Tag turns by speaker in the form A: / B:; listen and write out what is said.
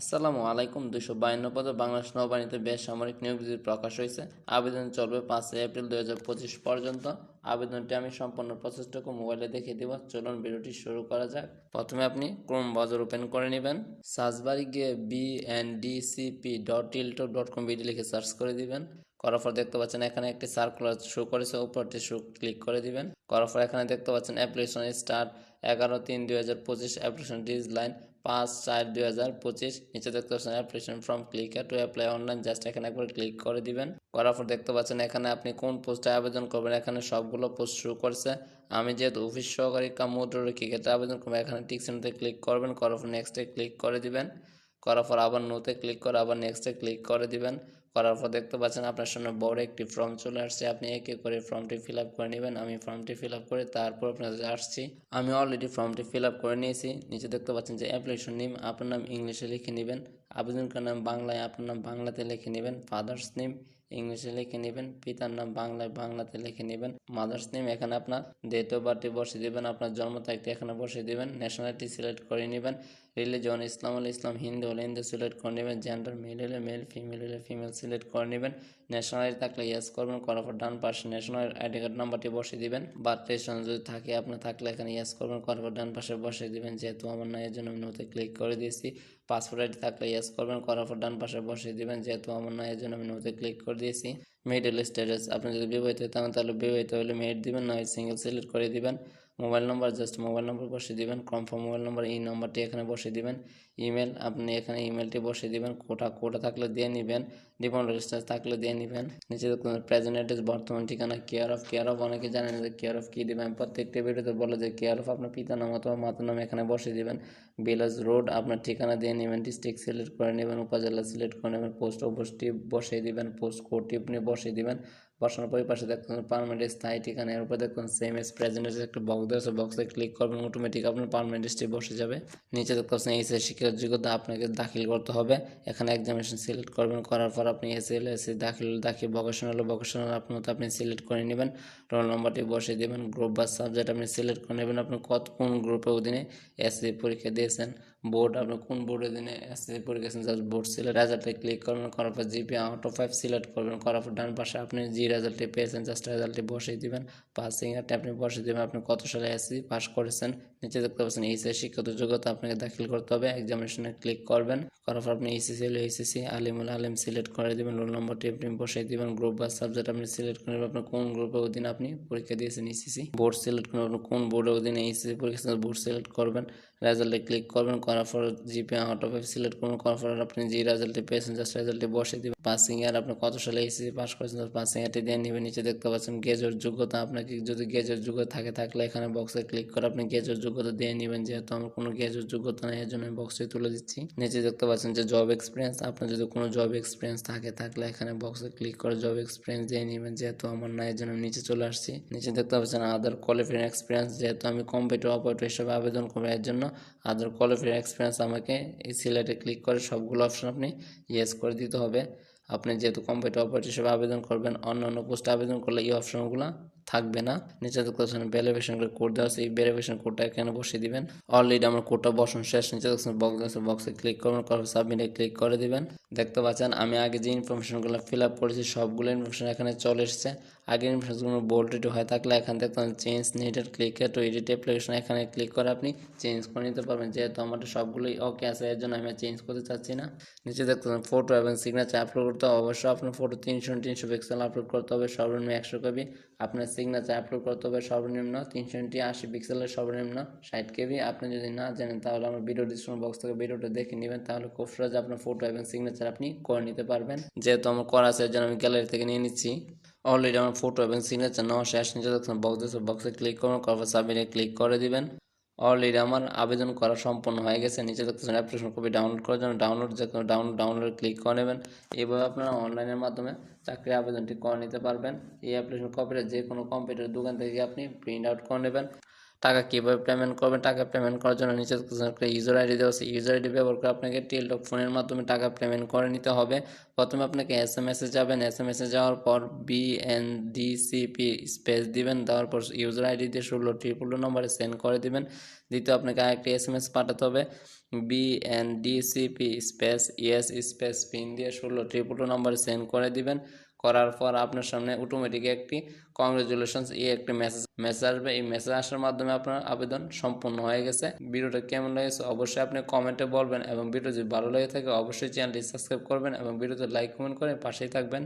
A: আসসালামু আলাইকুম। দুশো বায়ান্ন পদে বাংলাদেশ নৌবাহিনীতে বেসামরিক নিয়োগ বিধি প্রকাশ হয়েছে। আবেদন চলবে পাঁচই এপ্রিল দুই হাজার পঁচিশ পর্যন্ত। আবেদনটি আমি সম্পূর্ণ প্রসেসটুকু মোবাইলে দেখিয়ে দেবো। চলুন ভিডিওটি শুরু করা যাক। প্রথমে আপনি ক্রোম ব্রাউজার ওপেন করে নেবেন। সার্চবারে গিয়ে B N D CP dot teletalk dot com BD লিখে সার্চ করে দিবেন। করার পর দেখতে পাচ্ছেন এখানে একটি সার্কুলার শো করেছে। উপরটি শো ক্লিক করে দিবেন। করার পর এখানে দেখতে পাচ্ছেন অ্যাপ্লিকেশন স্টার্ট এগারো তিন দুই হাজার পঁচিশ অ্যাপ্লিকেশন ডিজ লাইন পাঁচ চার দুই হাজার পঁচিশ নিচে দেখতে পাচ্ছেন application form click to apply online just এখানে একবার ক্লিক করে দিবেন। করার পর দেখতে পাচ্ছেন এখানে আপনি কোন পোস্টে আবেদন করবেন, এখানে সবগুলো পোস্ট শুরু করছে। আমি যেহেতু অফিস সহকারী কাম ক্রিকেটে ক্ষেত্রে আবেদন করব, এখানে টিকসিনতে ক্লিক করবেন, করার পর নেক্সটে ক্লিক করে দিবেন। করার পর আবার নোতে ক্লিক করে আবার নেক্সটে ক্লিক করে দিবেন। করার পর দেখতে পাচ্ছেন আপনার সামনে বড় একটি ফর্ম চলে আসছে। আপনি একে করে ফর্মটি ফিল আপ করে নেবেন। আমি ফর্মটি ফিল আপ করে তারপর আপনাদের আসছি। আমি অলরেডি ফর্মটি ফিল আপ করে নিয়েছি। নিচে দেখতে পাচ্ছেন যে অ্যাপ্লিকেশন নেম আপনার নাম ইংলিশে লিখে নেবেন। আবেদনকার নাম বাংলায়, আপনার নাম বাংলাতে লিখে নেবেন। ফাদার্স নেম ইংলিশে লিখে নেবেন। পিতার নাম বাংলায়, বাংলাতে লিখে নেবেন। মাদার্স নেম এখানে আপনার ডেট অফ বার্থে বসিয়ে দেবেন। আপনার জন্ম তারিখটি এখানে বসিয়ে দেবেন। ন্যাশনালিটি সিলেক্ট করে নেবেন। রিলিজন ইসলাম হলে ইসলাম হিন্দু হলে হিন্দু সিলেক্ট করে নেবেন জেন্ডার মেল হলে মেল ফিমেল হলে ফিমেল সিলেক্ট করে নেবেন ন্যাশনালিটি থাকলে ইয়েস করবেন, করার পর ডান পাশে ন্যাশনাল আইডি কার্ড নাম্বারটি বসিয়ে দিবেন। বার্থ রেজিস্ট্রেশন যদি থাকে আপনার থাকলে এখানে ইয়েস করবেন, করার পর ডান পাশে বসিয়ে দিবেন, যেহেতু আমার না এর জন্য আমি নোতে ক্লিক করে দিয়েছি। পাসপোর্ট আইডি থাকলে ইয়েস করবেন, করার পর ডান পাশে বসিয়ে দিবেন, যেহেতু আমার না এর জন্য আমি নোতে ক্লিক করে দিয়েছি। মেডিকেল স্ট্যাটাস আপনি যদি বিবাহিত থাকেন, তাহলে বিবাহিত হলে মেড দিবেন নয় সিঙ্গেল সিলেক্ট করে দিবেন। Mobile number, just mobile number বসিয়ে দিবেন কনফার্ম মোবাইল নম্বর, এই নম্বরটি এখানে বসিয়ে দিবেন। ইমেল আপনি এখানে ইমেলটি বসিয়ে দিবেন, কোটা কোটা থাকলে দিয়ে নেবেন ডিপেন্ড রেজিস্টার থাকলে দিয়ে নেবেন। নিচে প্রেজেন্ট অ্যাড্রেস বর্তমান ঠিকানা কেয়ার অফ কেয়ার অফ অনেকে জানেন যে কেয়ার অফ কী দেবেন? প্রত্যেকটা ভিডিওতে বলে যে কেয়ার অফ আপনার পিতার নাম অথবা মাতার নাম এখানে বসিয়ে দিবেন। বিলাস রোড আপনার ঠিকানা দিয়ে নেবেন ডিস্ট্রিক্ট সিলেক্ট করে নেবেন, উপজেলা সিলেক্ট করে নেবেন পোস্ট অফিসটি বসিয়ে দিবেন পোস্ট কোডটি আপনি বসিয়ে দিবেন। বসানোর পরে পাশে দেখবেন পারমানেন্ট স্থায়ী ঠিকানা, এর উপর দেখবেন সেম এস প্রেজেন্ট একটা বক্স আছে বক্সে ক্লিক করবেন অটোমেটিক আপনার পারমানেন্ট স্টে বসে যাবে। নিচে দেখতে পাচ্ছেন এস এর শিক্ষার যোগ্যতা আপনাকে দাখিল করতে হবে। এখানে এক্সামিনেশন সিলেক্ট করবেন, করার পর আপনি এস এল এস দাখিল দাখিল ভোকেশনাল ভোকেশনাল আপনার আপনি সিলেক্ট করে নেবেন। রোল নম্বরটি বসিয়ে দেবেন গ্রুপ বা সাবজেক্ট আপনি সিলেক্ট করে নেবেন। আপনি কত, কোন গ্রুপের অধীনে এসএসসি পরীক্ষা দিয়েছেন? বোর্ড, আপনি কোন বোর্ডের দিনে এসএসসি পরীক্ষা জাস্ট বোর্ড সিলেক্ট রেজাল্টে ক্লিক করবেন করার পর GP out of five select করবেন করার পর ডান পাশে আপনি যে রেজাল্টটি পেয়েছেন জাস্ট রেজাল্টটি বসিয়ে দিবেন। পাসিং এরটা আপনি বসিয়ে দেবেন। আপনি কত সালে এসএসসি পাস করেছেন? নিচে দেখতে পাচ্ছেন এইচএস শিক্ষাগত যোগ্যতা আপনাকে দাখিল করতে হবে। এক্সামিনেশনে ক্লিক করবেন। করার পর আপনি এইচএসসি হলে এইচএসসি আলিমুল আলিম সিলেক্ট করে দেবেন। রোল নম্বরটি আপনি বসিয়ে দিবেন। গ্রুপ বা সাবজেক্ট আপনি সিলেক্ট করে আপনার কোন গ্রুপের অধীনে আপনি পরীক্ষা দিয়েছেন? এইচএসসি বোর্ড সিলেক্ট করবেন আপনি কোন বোর্ডের অধীনে এইচএসসি পরীক্ষা বোর্ড সিলেক্ট করবেন। রেজাল্টে ক্লিক করবেন। করার পর জিপি অফ সিলেক্ট করবেন করার পর আপনি যে রেজাল্টে পেয়েছেন জাস্ট রেজাল্টে বসে দিবেন। পাসিং ইয়ার আপনি কত সালে এইচএসসি পাস করেছেন পাসিং ইয়ারটি দিয়ে নেবেন। নিচে দেখতে পাচ্ছেন গেজের যোগ্যতা আপনাকে যদি গেজের যোগ্যতা থাকে, থাকলে এখানে বক্সে ক্লিক করে আপনি গেজের যোগ্যতা দিয়ে নেবেন। যেহেতু আমার কোনো গেজের যোগ্যতা নেই এর জন্য আমি বক্সে তুলে দিচ্ছি। নিচে দেখতে পাচ্ছেন যে জব এক্সপিরিয়েন্স আপনার যদি কোনো জব এক্সপিরিয়েন্স থাকে, থাকলে এখানে বক্সে ক্লিক করে জব এক্সপিরিয়েন্স দিয়ে নেবেন। যেহেতু আমার না এর জন্য নিচে চলে আসছি। নিচে দেখতে পাচ্ছেন আদার কোয়ালিফাইং এক্সপিরিয়েন্স যেহেতু আমি কম্পিউটার অপারেটর হিসেবে আবেদন করব এর জন্য আদার কোয়ালিফাইং এক্সপিরিয়েন্স আমাকে এই সিলেটে ক্লিক করে সবগুলো অপশন আপনি ইয়েস করে দিতে হবে। আপনি যেহেতু কম্পিউটার অপারেটর হিসেবে আবেদন করবেন অন্য অন্য পোস্টে আবেদন করলে এই অপশনগুলো থাকবে না। নিচে দেখতে পাচ্ছেন ভ্যালিডেশন কোড দেওয়া আছে। এই ভ্যালিডেশন কোডটা এখানে বসিয়ে দিবেন। অলরেডি আমার কোডটা বসানো শেষ। নিচে দেখছেন বক্স বক্সে ক্লিক করবেন, করার সাবমিটে ক্লিক করে দিবেন। দেখতে পাচ্ছেন আমি আগে যে ইনফরমেশনগুলো ফিল আপ করেছি, সবগুলো ইনফরমেশন এখানে চলে এসেছে। আগের ইনফরমেশনগুলো বোল্টেড হয়ে থাকলে এখান থেকে change needed click to edit application এখানে ক্লিক করে আপনি চেঞ্জ করে নিতে পারবেন। যেহেতু আমাদের সবগুলোই ওকে আছে, এর জন্য আমি চেঞ্জ করতে চাচ্ছি না। নিচে দেখতে ফটো এবং সিগনেচার আপলোড করতে অবশ্যই আপনার ফটো তিনশো তিনশো পিক্সেল আপলোড করতে হবে। সর্বনিম্ন একশো কপি আপনার সিগনেচার আপলোড করতে হবে সর্বনিম্ন তিনশো আশি পিক্সেলের সর্বনিম্ন ষাট কেবি। আপনি যদি না জানেন, তাহলে আমার ভিডিও ডিসক্রিপশন বক্স থেকে ভিডিওটা দেখে নেবেন। তাহলে খুব সহজে আপনার ফটো এবং সিগনেচার আপনি করে নিতে পারবেন। যেহেতু আমার করা আছে যেন আমি গ্যালারি থেকে নিয়ে নিচ্ছি। অলরেডি আমার ফটো এবং সিগনেচার নেওয়া শেষ। নিচে বক্স বক্সে ক্লিক করুন করার সাবমিটে ক্লিক করে দিবেন। অলরেডি আমার আবেদন করা সম্পন্ন হয়ে গেছে। নিচে দেখতেছেন অ্যাপ্লিকেশন কপি ডাউনলোড করার জন্য ডাউনলোড যে ডাউনলোড ডাউনলোড ক্লিক করে নেবেন। এইভাবে আপনারা অনলাইনের মাধ্যমে চাকরি আবেদনটি করে নিতে পারবেন। এই অ্যাপ্লিকেশন কপিটা যে কোনো কম্পিউটার দোকান থেকে আপনি প্রিন্ট আউট করে নেবেন। টাকা কীভাবে পেমেন্ট করবেন, টাকা পেমেন্ট করার জন্য নিচে ইউজার আইডি দেওয়া আছে। ইউজার আইডি ব্যবহার করে আপনাকে টেলটক ফোনের মাধ্যমে টাকা পেমেন্ট করে নিতে হবে। প্রথমে আপনাকে এস এম এসে যাবেন। এস এম এসে যাওয়ার পর B N D CP space দিবেন, দেওয়ার পর ইউজার আইডি দিয়ে ষোলো ট্রিপল নম্বরে সেন্ড করে দিবেন। দ্বিতীয় আপনাকে আরেকটি এস এম এস পাঠাতে হবে। B N D CP space ES space PIN দিয়ে ষোলো ট্রিপল নম্বরে সেন্ড করে দিবেন। করার পর আপনার সামনে অটোমেটিক একটি কংগ্রেচুলেশনস এই একটি মেসেজ মেসেজ আসবে। এই মেসেজ আসার মাধ্যমে আপনার আবেদন সম্পূর্ণ হয়ে গেছে। ভিডিওটা কেমন লেগেছে অবশ্যই আপনি কমেন্টে বলবেন এবং ভিডিও যদি ভালো লেগে থাকে অবশ্যই চ্যানেলটি সাবস্ক্রাইব করবেন এবং ভিডিওতে লাইক কমেন্ট করে পাশেই থাকবেন।